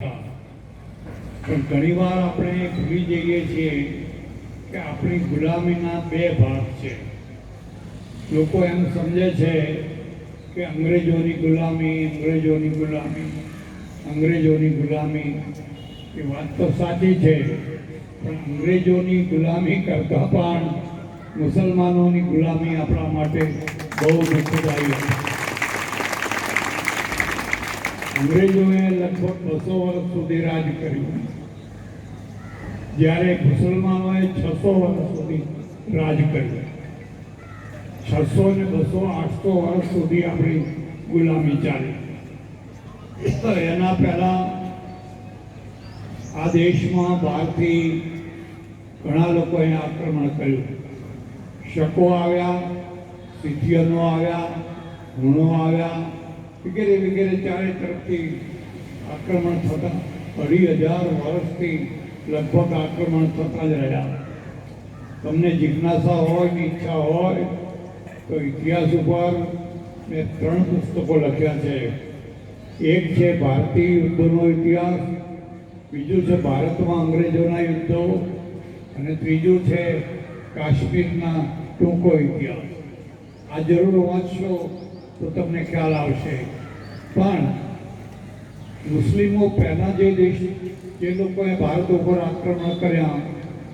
પણ ઘણીવાર આપણે ભૂલી જઈએ છીએ કે આપણી ગુલામીના બે ભાગ છે. લોકો એમ સમજે છે કે અંગ્રેજોની ગુલામી અંગ્રેજોની ગુલામી અંગ્રેજોની ગુલામી. એ વાત તો સાચી છે, પણ અંગ્રેજોની ગુલામી કરતાં પણ મુસલમાનોની ગુલામી આપણા માટે બહુ દુઃખદાયી હતી. અંગ્રેજોએ લગભગ બસો વર્ષ સુધી રાજ કર્યું. જ્યારે મુસલમાનોએ છસો વર્ષ સુધી રાજ કર્યું. છસો ને બસો આઠસો વર્ષ સુધી આપણી ગુલામી ચાલી. એના પહેલા આ દેશમાં બહારથી ઘણા લોકોએ આક્રમણ કર્યું. શકો આવ્યા સિથિયનો આવ્યા હુણો આવ્યા વગેરે વગેરે ચારે તરફથી આક્રમણ થતા, અઢી હજાર વર્ષથી લગભગ આક્રમણ થતા જ રહ્યા. તમને જિજ્ઞાસા હોય ને ઈચ્છા હોય, તો ઇતિહાસ ઉપર મેં ત્રણ પુસ્તકો લખ્યા છે. એક છે ભારતીય યુદ્ધોનો ઇતિહાસ, બીજું છે ભારતમાં અંગ્રેજોના યુદ્ધો, અને ત્રીજું છે કાશ્મીરના ટૂંકો ઇતિહાસ. આ જરૂર વાંચશો તો તમને ખ્યાલ આવશે. પણ મુસ્લિમો પહેલા જે દેશ જે લોકોએ ભારત ઉપર આક્રમણ કર્યા,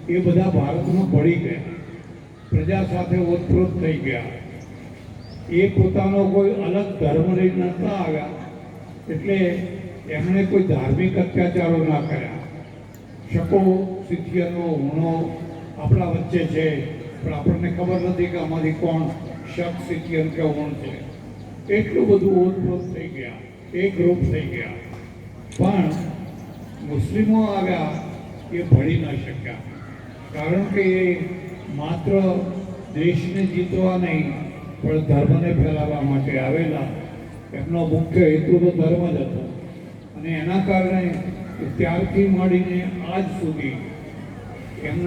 એ બધા ભારતમાં ભળી ગયા. પ્રજા સાથે ઓતપ્રોત થઈ ગયા. એ પોતાનો કોઈ અલગ ધર્મ લઈને નતા આવ્યા. એટલે એમણે કોઈ ધાર્મિક અત્યાચારો ના કર્યા. શકો સિથિયનો હુણો આપણા વચ્ચે છે. પણ આપણને ખબર નથી કે આમાંથી કોણ શક સિથિયન કે હુણ છે. એટલું બધું ઓતપ્રોત થઈ ગયા, એક ગ્રુપ થઈ ગયા. પણ મુસ્લિમો આવ્યા એ ભળી ન શક્યા. કારણ કે એ માત્ર દેશને જીતવા નહીં, પણ ધર્મને ફેલાવવા માટે આવેલા. એમનો મુખ્ય હેતુ તો ધર્મ જ હતો. અને એના કારણે ત્યારથી મળીને આજ સુધી એમના